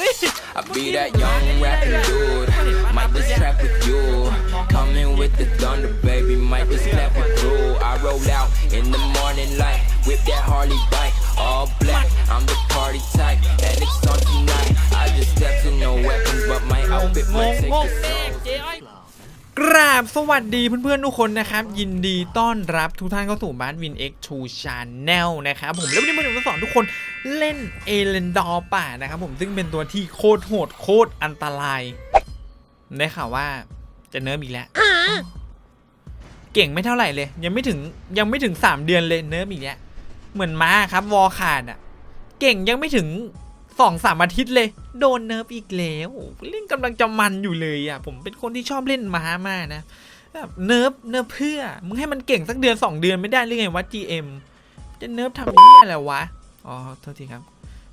I be that young rapper dude. Might just trap with you. Coming with the thunder, baby. Might just clap with you. I roll out in the morning light. Whip that Harley bike, all black. I'm the party type, and it's on tonight. I just stepped in no weapons, but my outfit might take the soul. กราบสวัสดีเพื่อนๆทุกคนนะครับ ยินดีต้อนรับทุกท่านเข้าสู่บ้านวิน X2 Channel นลนะครับผมแล้ววันนี้ผมจะสอนทุกคนเล่นเอเลนดอร์ป่านะครับผมซึ่งเป็นตัวที่โคตรโหดโคตรอันตรายได้ข่าวว่าจะเนิร์ฟอีกแล้ว เก่งไม่เท่าไหร่เลย ยังไม่ถึงยังไม่ถึง3เดือนเลยเนิร์ฟอีกแล้วเหมือนม้าครับวอลขาดอะ เก่งยังไม่ถึง สองสามอาทิตย์เลย โดนเนิร์ฟอีกแล้วเล่นกำลังจะมันอยู่เลยอะ ผมเป็นคนที่ชอบเล่นม้ามากนะแบบเนิร์ฟเนิร์ฟเพื่อมึงให้มันเก่งสักเดือนสองเดือนไม่ได้หรือไงวะ GM จะเนิร์ฟทำนี่อะไรวะ อ๋อโทษทีครับ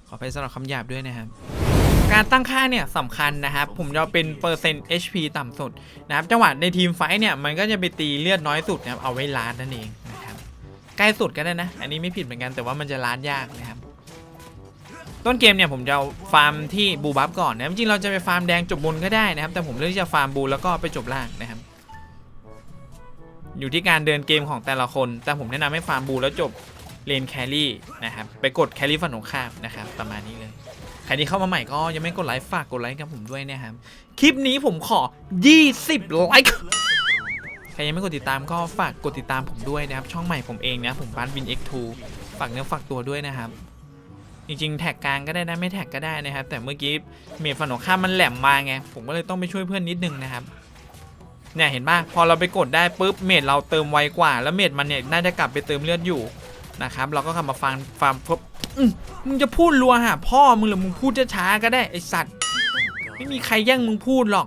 ขอไปสำหรับคำหยาบด้วยนะครับการตั้งค่าเนี่ยสำคัญนะครับ ผมจะเอาเป็นเปอร์เซ็นต์ HP ต่ำสุดนะครับจังหวะในทีมไฟท์เนี่ยมันก็จะไปตีเลือดน้อยสุดนะครับเอาไว้ล้านนั่นเองนะครับใกล้สุดก็ได้นะ อันนี้ไม่ผิดเหมือนกันแต่ว่ามันจะล้านยากนะครับ ต้นเกมเนี่ยผมจะเอาฟาร์มที่บูบัฟก่อนนะจริงๆเราจะไปฟาร์มแดงจบบนก็ได้นะครับ แต่ผมเลือกที่จะฟาร์มบูแล้วก็ไปจบล่างนะครับ อยู่ที่การเดินเกมของแต่ละคน แต่ผมแนะนำให้ฟาร์มบูแล้วจบเลนแครี่นะครับ ไปกดแครี่ฝั่งตรงข้ามนะครับ ประมาณนี้เลย ใครที่เข้ามาใหม่ก็ยังไม่กดไลค์ฝากกดไลค์กับผมด้วยนะครับ คลิปนี้ผมขอ 20 ไลค์ใครยังไม่กดติดตามก็ฝากกดติดตามผมด้วยนะครับ ช่องใหม่ผมเองนะผมบ้านวิน X2 ฝากเนื้อฝากตัวด้วยนะครับ จริงๆ แท็กกลางก็ได้นะไม่แท็กก็ได้นะครับ แต่เมื่อกี้เมดฝันของข้ามมันแหลมมาไง ผมก็เลยต้องไปช่วยเพื่อนนิดนึงนะครับเนี่ยเห็นป่ะพอเราไปกดได้ปุ๊บเมดเราเติมไวกว่า แล้วเมดมันเนี่ยน่าจะกลับไปเติมเลือดอยู่นะครับเราก็กลับมาฟังฟาร์มปุ๊บมึงจะพูดรัวหาพ่อมึงหรือมึงพูดช้าๆก็ได้ไอสัตว์ ไม่มีใครแย่งมึงพูดหรอก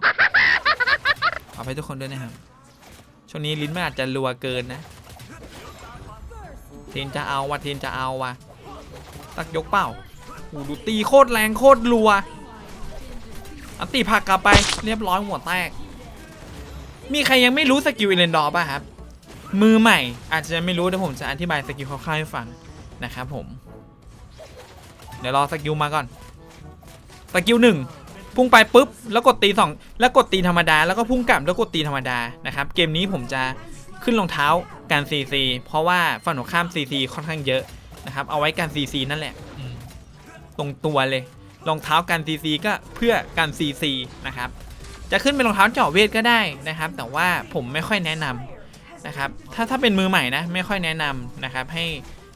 เอาไปทุกคนด้วยนะครับช่วงนี้ลิ้นมันอาจจะรัวเกินนะเทนจะเอาวะเทนจะเอาวะ ตักยกเปล่าโอ้ดูตีโคตรแรงโคตรรัว อันตีผักกลับไปเรียบร้อยหัวแตก มีใครยังไม่รู้สกิลเอเลนดอร์ป่ะครับ มือใหม่อาจจะไม่รู้เดี๋ยวผมจะอธิบายสกิลคร่าวๆให้ฟังนะครับผม เดี๋ยวรอสกิลมาก่อน สกิลหนึ่งพุ่งไปปุ๊บ แล้วกดตีสองแล้วกดตีธรรมดา แล้วก็พุ่งกลับแล้วกดตีธรรมดานะครับ เกมนี้ผมจะขึ้นรองเท้าการ CC เพราะว่าฝั่งตรงข้าม CC ค่อนข้างเยอะ นะครับ เอาไว้การ CC นั่นแหละอืมตรงตัวเลยรองเท้าการ CC ก็เพื่อการ CC นะครับ จะขึ้นเป็นรองเท้าเจาะเวทก็ได้นะครับ แต่ว่าผมไม่ค่อยแนะนำนะครับ ถ้าถ้าเป็นมือใหม่นะไม่ค่อยแนะนำนะครับ ให้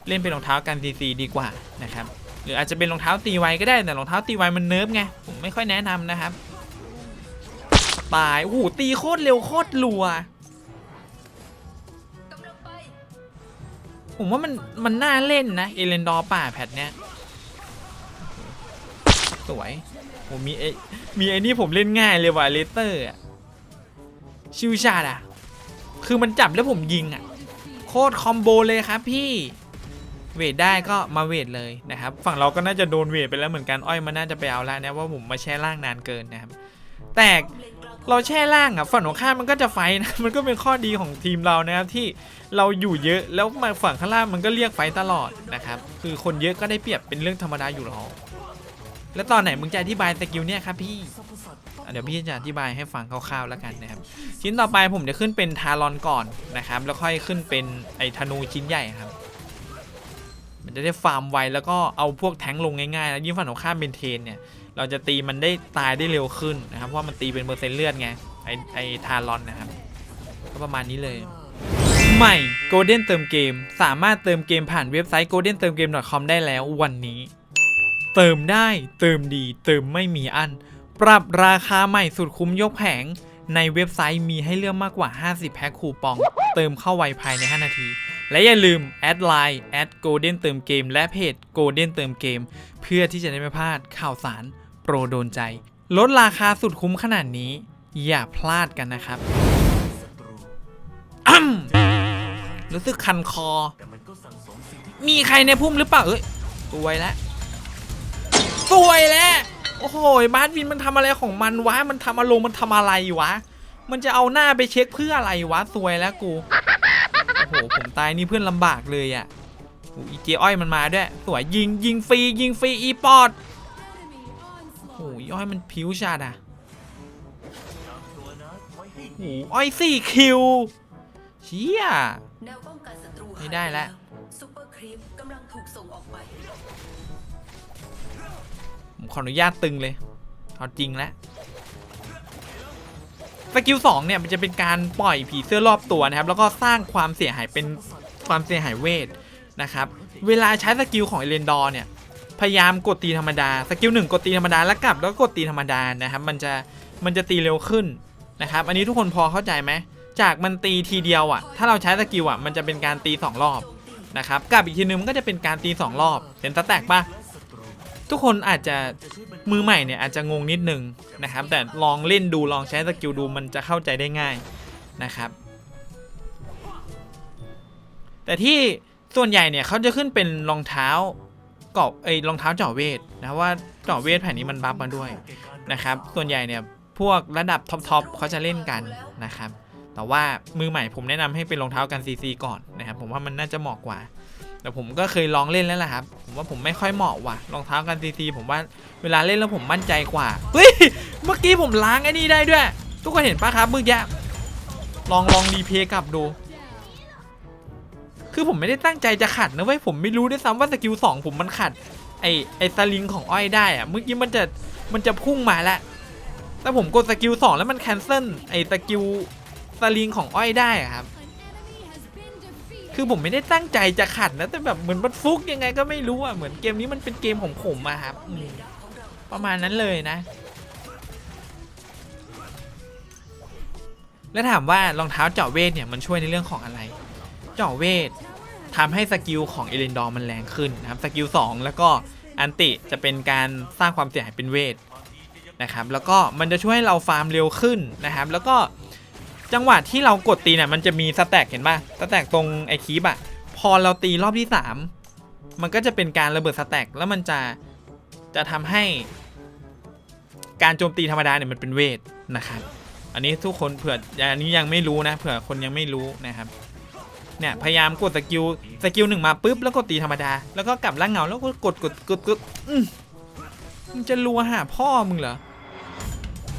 เล่นเป็นรองเท้าการ CC ดีกว่านะครับ หรืออาจจะเป็นรองเท้าตีไวก็ได้แต่รองเท้าตีไวมันเนิร์ฟไงผมไม่ค่อยแนะนำนะครับตายโอ้โหตีโคตรเร็วโคตรรัว ผมว่ามันมันน่าเล่นนะเอเลนดอร์ป่าแพทเนี้ยสวยผมมีไอมีไอ้นี่ผมเล่นง่ายเลยว่ะเลเตอร์ชิวชาดอะคือมันจับแล้วผมยิงอะโคตรคอมโบเลยครับพี่ เวทได้ก็มาเวทเลยนะครับ ฝั่งเราก็น่าจะโดนเวทไปแล้วเหมือนกัน อ้อยมันน่าจะไปเอาแล้วนะว่าผมมาแช่ล่างนานเกินนะครับ แต่ เราแช่ล่างอะฝั่งของข้ามมันก็จะไฟนะมันก็เป็นข้อดีของทีมเรานะครับที่เราอยู่เยอะแล้วมาฝั่งข้างล่างมันก็เรียกไฟตลอดนะครับคือคนเยอะก็ได้เปรียบเป็นเรื่องธรรมดาอยู่แล้วแล้วตอนไหนมึงจะอธิบายสกิลเนี่ยครับพี่เดี๋ยวพี่จะอธิบายให้ฟังคร่าวๆแล้วกันนะครับ ชิ้นต่อไปผมจะขึ้นเป็นทารอนก่อนนะครับ แล้วค่อยขึ้นเป็นไอธนูชิ้นใหญ่ครับ มันจะได้ฟาร์มไวแล้วก็เอาพวกแทงลงง่ายๆแล้วยิ่งฝั่งของข้ามเป็นเทนเนี่ย เราจะตีมันได้ตายได้เร็วขึ้นนะครับเพราะมันตีเป็นเปอร์เซ็นต์เลือดไงไอไอทารอนนะครับก็ประมาณนี้เลยใหม่ Golden เติมเกม สามารถเติมเกมผ่านเว็บไซต์ golden เติมเกม .com ได้แล้ววันนี้ เติมได้เติมดี เติมไม่มีอัน ปรับราคาใหม่สุดคุ้มยกแผง ในเว็บไซต์มีให้เลือกมากกว่า 50 แพ็คคูปอง เติมเข้าไวภายใน 5 นาที และอย่าลืมแอดไลน์แอด golden เติมเกม และเพจ golden เติมเกม เพื่อที่จะได้ไม่พลาดข่าวสาร โปรโดนใจ ลดราคาสุดคุ้มขนาดนี้ อย่าพลาดกันนะครับรู้สึกคันคอ มีใครในพุ่มหรือเปล่า เอ้ยสวยแล้วสวยแล้ว โอ้โหบาสวินมันทำอะไรของมันวะ มันทำอารมณ์มันทำอะไรวะ มันจะเอาหน้าไปเช็คเพื่ออะไรวะ สวยแล้วกู โอ้โห ผมตายนี่เพื่อนลำบากเลยอะ่ะอีเจอ้อยมันมาด้วย สวยยิงยิงฟรียิงฟรีอีปอด อ้ยอ้อยมันผิวจัดอะโอ้ยอ้อยสี่คิวเชี่ยไม่ได้ละซุปเปอร์ครีปกำลังถูกส่งออกไปผมขออนุญาตตึงเลยเอาจริงแล้วสกิลสองเนี่ยมันจะเป็นการปล่อยผีเสื้อรอบตัวนะครับ แล้วก็สร้างความเสียหายเป็นความเสียหายเวทนะครับ เวลาใช้สกิลของเอเลนดอร์เนี่ย พยายามกดตีธรรมดาสกิลหนึ่งกดตีธรรมดาแล้วกลับแล้วกดตีธรรมดานะครับ มันจะมันจะตีเร็วขึ้นนะครับ อันนี้ทุกคนพอเข้าใจไหมจากมันตีทีเดียวอะ ถ้าเราใช้สกิลอะมันจะเป็นการตีสองรอบนะครับกลับอีกทีนึงมันก็จะเป็นการตีสองรอบเห็นสแต็กปะทุกคนอาจจะมือใหม่เนี่ยอาจจะงงนิดนึงนะครับ แต่ลองเล่นดูลองใช้สกิลดูมันจะเข้าใจได้ง่ายนะครับ แต่ที่ส่วนใหญ่เนี่ยเขาจะขึ้นเป็นรองเท้า เกาะเอ้รองเท้าเจาะเวทนะว่าเจาะเวทแผ่นนี้มันบัฟมาด้วยนะครับส่วนใหญ่เนี่ยพวกระดับท็อปๆเขาจะเล่นกันนะครับแต่ว่ามือใหม่ผมแนะนำให้เป็นรองเท้ากันซีซีก่อนนะครับผมว่ามันน่าจะเหมาะกว่า แต่ผมก็เคยลองเล่นแล้วแหละครับผมว่าผมไม่ค่อยเหมาะว่ะรองเท้ากันซีซีผมว่าเวลาเล่นแล้วผมมั่นใจกว่าเฮ้ยเมื่อกี้ผมล้างไอ้นี่ได้ด้วย ทุกคนเห็นปะครับเมื่อกี้ลองลองรีเพย์กลับดู คือผมไม่ได้ตั้งใจจะขัดนะเว้ยผมไม่รู้ด้วยซ้ำว่าสกิลสองผมมันขัดไอไอสลิงของอ้อยได้อะเมื่อกี้มันจะมันจะพุ่งมาแล้วแต่ผมกดสกิลสองแล้วมันแคนเซิลไอสกิลสลิงของอ้อยได้อะครับคือผมไม่ได้ตั้งใจจะขัดนะแต่แบบเหมือนมันฟุกยังไงก็ไม่รู้อะเหมือนเกมนี้มันเป็นเกมของผมอะครับประมาณนั้นเลยนะ แล้วถามว่ารองเท้าเจาะเวทเนี่ยมันช่วยในเรื่องของอะไร เจาะเวททำให้สกิลของเอเลนดอร์มันแรงขึ้นนะครับสกิล2แล้วก็อันติจะเป็นการสร้างความเสียหายเป็นเวทนะครับแล้วก็มันจะช่วยให้เราฟาร์มเร็วขึ้นนะครับ แล้วก็จังหวะที่เรากดตีเนี่ยมันจะมีสแต็กเห็นป่ะสแต็กตรงไอคีบอะพอเราตีรอบที่ 3 มันก็จะเป็นการระเบิดสแต็กแล้วมันจะจะทำให้ การโจมตีธรรมดาเนี่ยมันเป็นเวทนะครับ อันนี้ทุกคนเผื่ออันนี้ยังไม่รู้นะเผื่อคนยังไม่รู้นะครับ เนี่ยพยายามกดสกิลสกิลหนึ่งมาปุ๊บแล้วกดตีธรรมดา แล้วก็กลับล่างเงาแล้วก็กดกดกดกดอื้อมึงจะรัวหาพ่อมึงเหรอ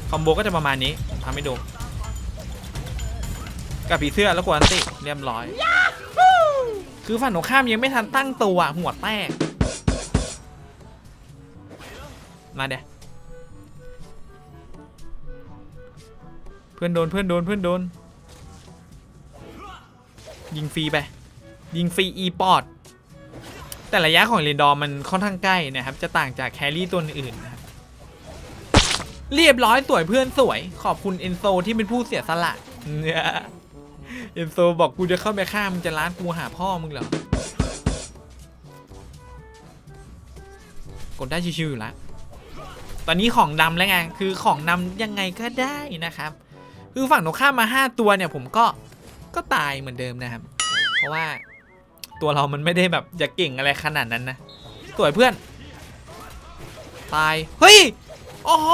คอมโบก็จะประมาณนี้ทำให้ดูกับผีเสื้อแล้วกดอันติเรียบร้อย คือฝั่งตรงข้ามยังไม่ทันตั้งตัวหัวแตก มาเดี๋ยเพื่อนโดนเพื่อนโดนเพื่อนโดน ยิงฟรีไป ยิงฟรีอีปอดแต่ระยะของเรนดอร์มันค่อนข้างใกล้นะครับ จะต่างจากแครี่ตัวอื่นนะครับเรียบร้อยสวยเพื่อนสวย ขอบคุณเอนโซที่เป็นผู้เสียสละเนี่ยเอ็นโซบอกกูจะเข้าไปฆ่ามึงจะล้านกูหาพ่อมึงเหรอกดได้ชิวๆอยู่แล้วตอนนี้ของดำแล้วไงคือของนำยังไงก็ได้นะครับ คือฝั่งตรงข้ามมา 5 ตัวเนี่ยผมก็ ก็ตายเหมือนเดิมนะครับ เพราะว่าตัวเรามันไม่ได้แบบจะเก่งอะไรขนาดนั้นนะสวยเพื่อน ตาย เฮ้ย โอ้โห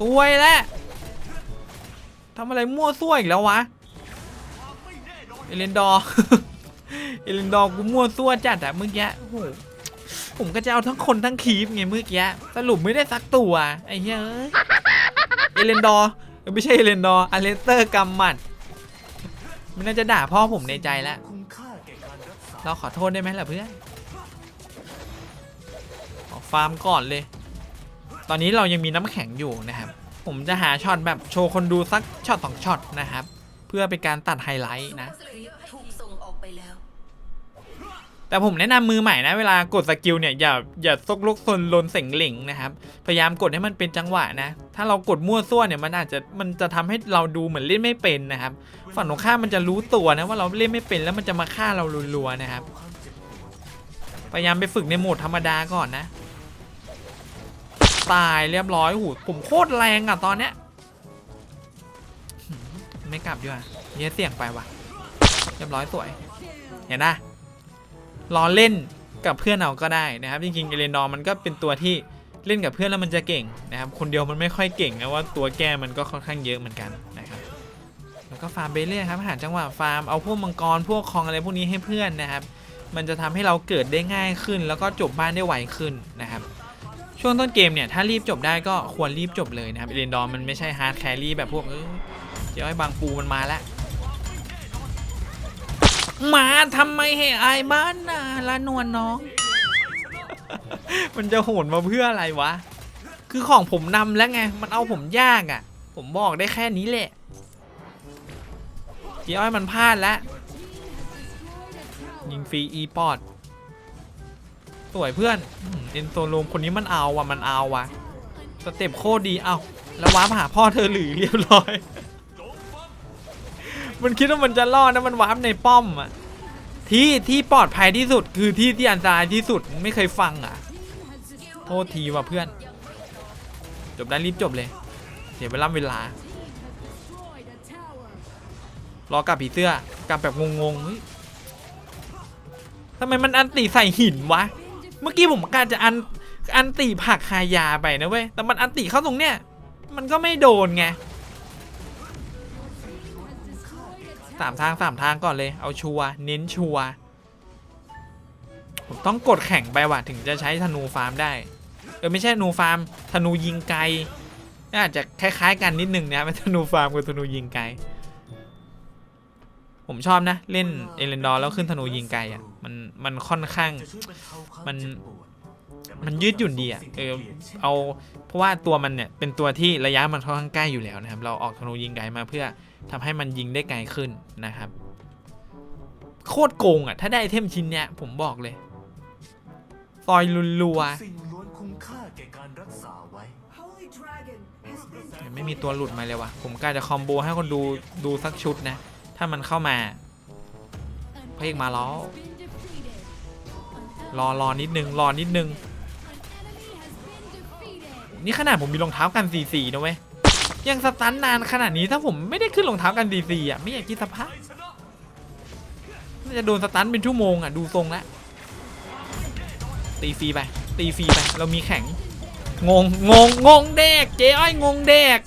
สวยแล้วทำอะไรมั่วซั่วอีกแล้ววะ เอเลนดอร์เอเลนดอร์กูมั่วซั่วจัดอะเมื่อกี้โอ้โหผมก็จะเอาทั้งคนทั้งคีฟไงเมื่อกี้ สรุปไม่ได้สักตัว ไอ้เหี้ยเอเลนดอร์ ไม่ใช่เลนดอร์อเลสเตอร์กำหมัด มันน่าจะด่าพ่อผมในใจแล้ว เราขอโทษได้ไหมล่ะเพื่อนฟาร์มก่อนเลย ตอนนี้เรายังมีน้ำแข็งอยู่นะครับ ผมจะหาช็อตแบบโชว์คนดูสักช็อตสองช็อตนะครับ เพื่อเป็นการตัดไฮไลท์นะ แต่ผมแนะนำมือใหม่นะเวลากดสกิลเนี่ยอย่าอย่าซกลกซนลนเสงเหล่งนะครับ พยายามกดให้มันเป็นจังหวะนะ ถ้าเรากดมั่วซั่วเนี่ยมันอาจจะมันจะทำให้เราดูเหมือนเล่นไม่เป็นนะครับ ฝั่งตรงข้ามมันจะรู้ตัวนะว่าเราเล่นไม่เป็นแล้วมันจะมาฆ่าเรารัวๆนะครับ พยายามไปฝึกในโหมดธรรมดาก่อนนะ ตายเรียบร้อยหูผมโคตรแรงอะตอนเนี้ยไม่กลับดีกว่าเนี่ยเสี่ยงไปว่ะ เรียบร้อยสวย เห็นนะ รอเล่นกับเพื่อนเอาก็ได้นะครับ จริงๆเอเลนดอร์มันก็เป็นตัวที่เล่นกับเพื่อนแล้วมันจะเก่งนะครับ คนเดียวมันไม่ค่อยเก่งนะว่าตัวแก้มันก็ค่อนข้างเยอะเหมือนกันนะครับ แล้วก็ฟาร์มไปเรื่อยครับหาจังหวะฟาร์มเอาพวกมังกรพวกคองอะไรพวกนี้ให้เพื่อนนะครับ มันจะทำให้เราเกิดได้ง่ายขึ้น แล้วก็จบบ้านได้ไวขึ้นนะครับ ช่วงต้นเกมเนี่ยถ้ารีบจบได้ก็ควรรีบจบเลยนะครับเอเลนดอร์มันไม่ใช่ฮาร์ดแครี่แบบพวกเออเจ้าไอ้บางปูมันมาแล้ว มาทำไมให้อายบ้านน่ะละนวลน้อง มันจะโหนมาเพื่ออะไรวะ คือของผมนำแล้วไง มันเอาผมยากอะ่ะ ผมบอกได้แค่นี้แหละเจ้าไอ้มันพลาดแล้ว ยิงฟรีอีปอดสวยเพื่อนเอ็นโซโลมคนนี้มันเอาว่ะ มันเอาว่ะ สเต็ปโคตรดี เอาแล้วว้าร์ปหาพ่อเธอหรือเรียบร้อย มันคิดว่ามันจะรอดนะมันวาร์ปในป้อมอะที่ที่ปลอดภัยที่สุดคือที่ที่อันตรายที่สุดไม่เคยฟังอะ โทษทีว่ะเพื่อน จบได้รีบจบเลย เสียเวลาเวลารอกลับผีเสื้อกลับแบบงงๆเฮ้ยทำไมมันอันติใส่หินวะ เมื่อกี้ผมการจะอันอันติผลักคายาไปนะเว้ยแต่มันอันติเข้าตรงเนี้ยมันก็ไม่โดนไง สามทางสามทางก่อนเลยเอาชัวเน้นชัวผมต้องกดแข่งไปว่ะถึงจะใช้ธนูฟาร์มได้ เออไม่ใช่ธนูฟาร์มธนูยิงไกลน่าจะคล้ายๆกันนิดนึงนะเป็นธนูฟาร์มกับธนูยิงไกล ผมชอบนะ เล่นเอเลนดอร์แล้วขึ้นธนูยิงไกลอะมันมันค่อนข้างมันมันยืดหยุ่นดีอะเออเอาเพราะว่าตัวมันเนี่ยเป็นตัวที่ระยะมันค่อนข้างใกล้อยู่แล้วนะครับ เราออกธนูยิงไกลมาเพื่อ ทำให้มันยิงได้ไกลขึ้นนะครับ โคตรโกงอะ ถ้าได้ไอเทมชิ้นเนี้ยผมบอกเลยซอยรัวสิ่งล้วนคุ้มค่าแก่การรักษาไว้ๆไม่มีตัวหลุดมาเลยวะผมกล้าจะคอมโบให้คนดูดูสักชุดนะ ถ้ามันเข้ามาเพลงมาแล้วรอรอนิดนึง รอนิดนึง นี่ขนาดผมมีรองเท้ากันสีสีนะเว้ย ยังสตันนานขนาดนี้ถ้าผมไม่ได้ขึ้นรองเท้ากันสีสีอะไม่อยากคิดสภาพน่าจะโดนสตันเป็นชั่วโมงอะดูทรงแล้วตีฟรีไป ตีฟรีไป เรามีแข่งงง งง งงเด็ก เจ๊อ้อยงงเด็ก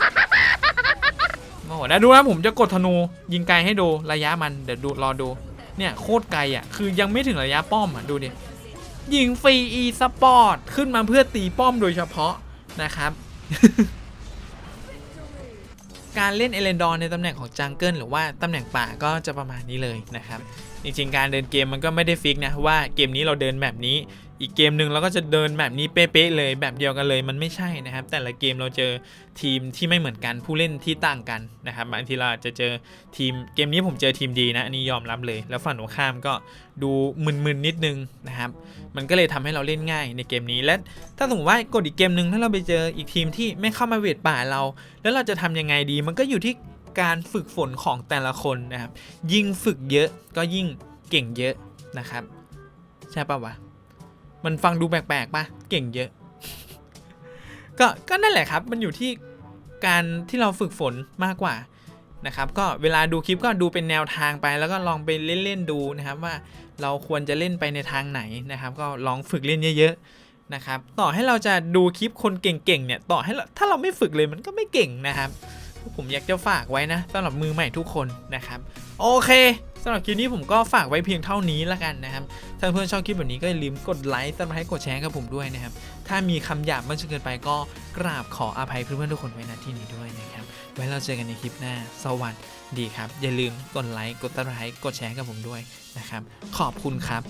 โอ้โหนะดูนะผมจะกดธนู ยิงไกลให้ดูระยะมัน เดี๋ยวดูรอดู เนี่ยโคตรไกลอะ คือยังไม่ถึงระยะป้อมอะ ดูดิ ยิงฟรีอีสปอร์ต ขึ้นมาเพื่อตีป้อมโดยเฉพาะนะครับ การเล่นเอเลนดอนในตำแหน่งของจังเกิลหรือว่าตำแหน่งป่าก็จะประมาณนี้เลยนะครับ จริงๆการเดินเกมมันก็ไม่ได้ฟิกนะว่าเกมนี้เราเดินแบบนี้ อีกเกมหนึ่งเราก็จะเดินแบบนี้เป๊ะๆเลยแบบเดียวกันเลยมันไม่ใช่นะครับ แต่ละเกมเราเจอทีมที่ไม่เหมือนกันผู้เล่นที่ต่างกันนะครับบางทีเราจะเจอทีมเกมนี้ผมเจอทีมดีนะอันนี้ยอมรับเลย แล้วฝั่งตรงข้ามก็ดูมึนๆนิดนึงนะครับมันก็เลยทำให้เราเล่นง่ายในเกมนี้และถ้าสมมติว่ากดอีกเกมหนึ่งถ้าเราไปเจออีกทีมที่ไม่เข้ามาเวทป่าเรา แล้วเราจะทำยังไงดีมันก็อยู่ที่ การฝึกฝนของแต่ละคนนะครับ ยิ่งฝึกเยอะก็ยิ่งเก่งเยอะนะครับ ใช่ปะวะ มันฟังดูแปลกๆปะเก่งเยอะ ก็ก็นั่นแหละครับ มันอยู่ที่การที่เราฝึกฝนมากกว่านะครับ ก็เวลาดูคลิปก็ดูเป็นแนวทางไป แล้วก็ลองไปเล่นๆดูนะครับ ว่าเราควรจะเล่นไปในทางไหนนะครับ ก็ลองฝึกเล่นเยอะๆนะครับ ต่อให้เราจะดูคลิปคนเก่งๆเนี่ย ต่อให้ถ้าเราไม่ฝึกเลยมันก็ไม่เก่งนะครับ ผมอยากจะฝากไว้นะสำหรับมือใหม่ทุกคนนะครับโอเคสำหรับคลิปนี้ผมก็ฝากไว้เพียงเท่านี้ละกันนะครับ ถ้าเพื่อนชอบคลิปแบบนี้ก็อย่าลืมกดไลค์ซัครต์กดแชร์กับผมด้วยนะครับ ถ้ามีคำหยาบมากจนเกินไปก็กราบขออภัยเพื่อนๆทุกคนไว้ณที่นี้ด้วยนะครับ ไว้เราเจอกันในคลิปหน้า สวัสดีครับ อย่าลืมกดไลค์ กดซับสไครต์กดแชร์กับผมด้วยนะครับ ขอบคุณครับ